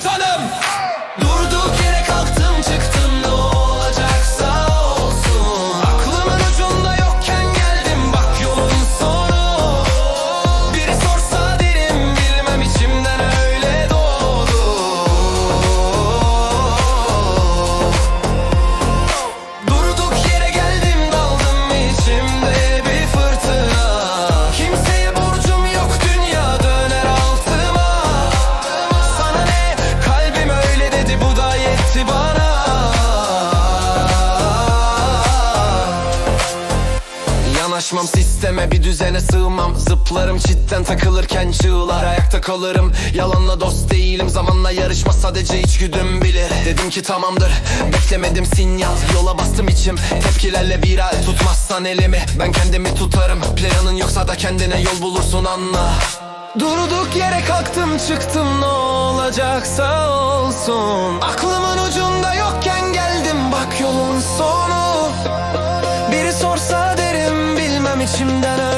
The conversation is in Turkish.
içim kaptanım Durduk Yanaşmam sisteme bir düzene sığmam. Zıplarım çitten takılırken çığlar. Ayakta kalırım yalanla dost değilim. Zamanla yarışma sadece içgüdüm bilir Dedim ki tamamdır. Beklemedim sinyal. Yola bastım içim. Tepkilerle viral. Tutmazsan elimi ben kendimi tutarım. Planın yoksa da kendine yol bulursun anla. Durduk yere kalktım çıktım. Ne olacaksa olsun. Aklımın ucunda yokken geldim. Bak yolun sonu içimden